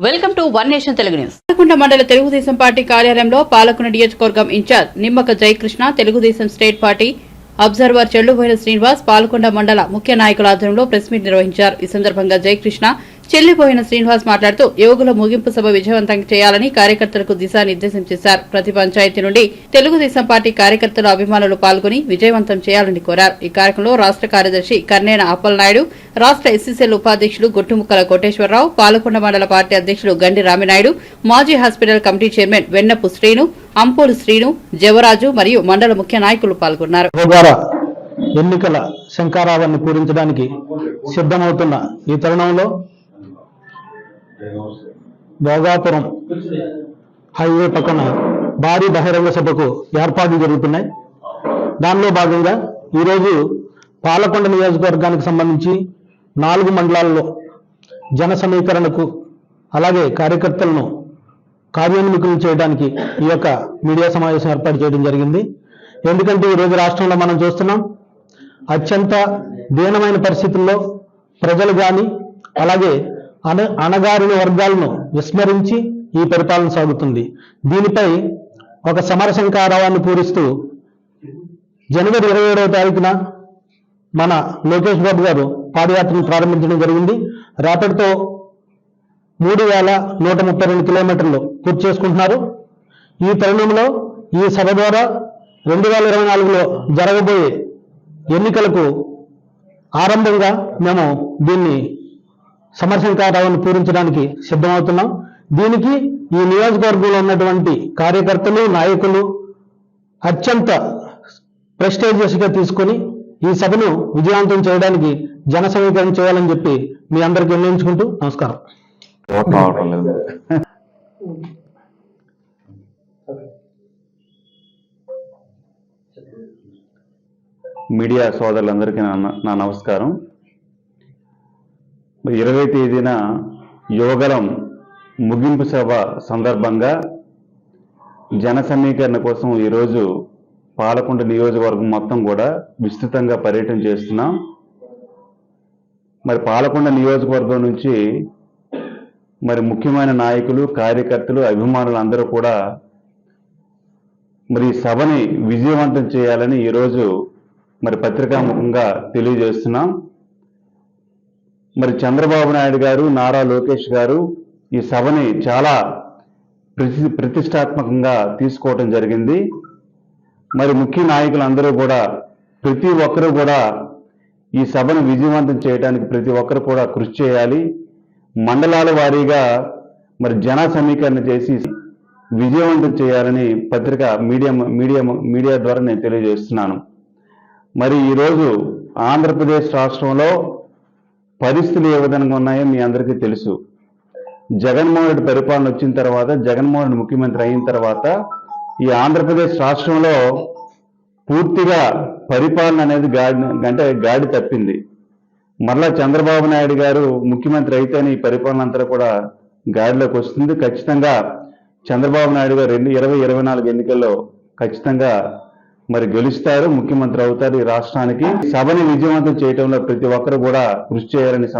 Welcome to one nation Telugu news Palakonda మండల Telugu Desam party కార్యాలయంలో పాలకొండ నియోజకవర్గం in charge Nimmaka Jayakrishna Telugu Desam state party observer Chelluboyina Srinivas Palakonda మండల ముఖ్య నాయకుల ఆధ్వర్యంలో ప్రెస్ మీట్ నిర్వహించారు. ఈ సందర్భంగా జయకృష్ణ చెల్లిపోయిన శ్రీనివాస్ మాట్లాడుతూ యోగుల ముగింపు సభ విజయవంతం చేయాలని కార్యకర్తలకు దిశానిర్దేశం చేశారు. ప్రతి పంచాయతీ నుండి తెలుగుదేశం పార్టీ కార్యకర్తలు అభిమానులు పాల్గొని విజయవంతం చేయాలని కోరారు. ఈ కార్యక్రమంలో రాష్ట్ర కార్యదర్శి కర్నేన అప్పలనాయుడు రాష్ట్ర ఎస్సీసీఎల్ ఉపాధ్యక్షులు గొట్టుముక్కల కోటేశ్వరరావు పాలకొండ మండల పార్టీ అధ్యక్షులు గండి రామినాయుడు మాజీ hospital committee chairman Vennapu Srinu Ampolu Srinu Javaraju మరియు మండల ముఖ్య నాయకులు పాల్గొన్నారు. ఎన్నికల శంకారావాన్ని పూరించడానికి సిద్ధమవుతున్న ఈ తరుణంలో భోగాపురం హైవే పక్కన భారీ బహిరంగ సభకు ఏర్పాట్లు జరుగుతున్నాయి. దానిలో భాగంగా ఈరోజు పాలకొండ నియోజకవర్గానికి సంబంధించి నాలుగు మండలాల్లో జన సమీకరణకు అలాగే కార్యకర్తలను కార్యోన్ముఖులు చేయడానికి ఈ యొక్క మీడియా సమావేశం ఏర్పాటు చేయడం జరిగింది. ఎందుకంటే ఈరోజు రాష్ట్రంలో మనం చూస్తున్నాం అత్యంత దీనమైన పరిస్థితుల్లో ప్రజలు కానీ అలాగే అణ అణగారిన వర్గాలను విస్మరించి ఈ పరిపాలన సాగుతుంది. దీనిపై ఒక సమరశంకారావాన్ని పూరిస్తూ జనవరి ఇరవై ఏడవ తారీఖున మన లోకేష్ బాబు గారు పాదయాత్రను ప్రారంభించడం జరిగింది. రేపటితో మూడు వేల నూట ముప్పై రెండు కిలోమీటర్లు పూర్తి చేసుకుంటున్నారు. ఈ తరుణంలో ఈ సభ ద్వారా రెండు వేల ఇరవై నాలుగులో జరగబోయే ఎన్నికలకు ఆరంభంగా మేము దీన్ని సమరశంకారావాన్ని పూరించడానికి సిద్ధమవుతున్నాం. దీనికి ఈ నియోజకవర్గంలో ఉన్నటువంటి కార్యకర్తలు నాయకులు అత్యంత ప్రెస్టేజియస్గా తీసుకొని ఈ సభను విజయవంతం చేయడానికి జన సమీకరణ చేయాలని చెప్పి మీ అందరికీ నిర్ణయించుకుంటూ నమస్కారం. లేదు మీడియా సోదరులందరికీ నా నా నమస్కారం. మరి ఇరవై తేదీన యువగలం ముగింపు సభ సందర్భంగా జన సమీకరణ కోసం ఈరోజు పాలకొండ నియోజకవర్గం మొత్తం కూడా విస్తృతంగా పర్యటన చేస్తున్నాం. మరి పాలకొండ నియోజకవర్గం నుంచి మరి ముఖ్యమైన నాయకులు కార్యకర్తలు అభిమానులు అందరూ కూడా మరి ఈ సభని విజయవంతం చేయాలని ఈరోజు మరి పత్రికాముఖంగా తెలియజేస్తున్నాం. మరి చంద్రబాబు నాయుడు గారు నారా లోకేష్ గారు ఈ సభని చాలా ప్రతి ప్రతిష్టాత్మకంగా తీసుకోవటం జరిగింది. మరి ముఖ్య నాయకులు అందరూ కూడా ప్రతి ఒక్కరూ కూడా ఈ సభను విజయవంతం చేయడానికి ప్రతి ఒక్కరు కూడా కృషి చేయాలి. మండలాల వారీగా మరి జన సమీకరణ చేసి విజయవంతం చేయాలని పత్రిక మీడియా మీడియా మీడియా ద్వారా నేను తెలియజేస్తున్నాను. మరి ఈరోజు ఆంధ్రప్రదేశ్ రాష్ట్రంలో పరిస్థితులు ఏ విధంగా ఉన్నాయో మీ అందరికీ తెలుసు. జగన్మోహన్ రెడ్డి పరిపాలన వచ్చిన తర్వాత జగన్మోహన్ రెడ్డి ముఖ్యమంత్రి అయిన తర్వాత ఈ ఆంధ్రప్రదేశ్ రాష్ట్రంలో పూర్తిగా పరిపాలన అనేది గాడి అంటే గాడి తప్పింది. మరలా చంద్రబాబు నాయుడు గారు ముఖ్యమంత్రి అయితేనే ఈ పరిపాలన అంతా కూడా గాడిలోకి వస్తుంది. ఖచ్చితంగా చంద్రబాబు నాయుడు గారు రెండు ఇరవై ఇరవై నాలుగు ఎన్నికల్లో ఖచ్చితంగా మరి గెలుస్తారు ముఖ్యమంత్రి అవుతారు ఈ రాష్ట్రానికి. సభని విజయవంతం చేయడంలో ప్రతి ఒక్కరు కూడా కృషి చేయాలని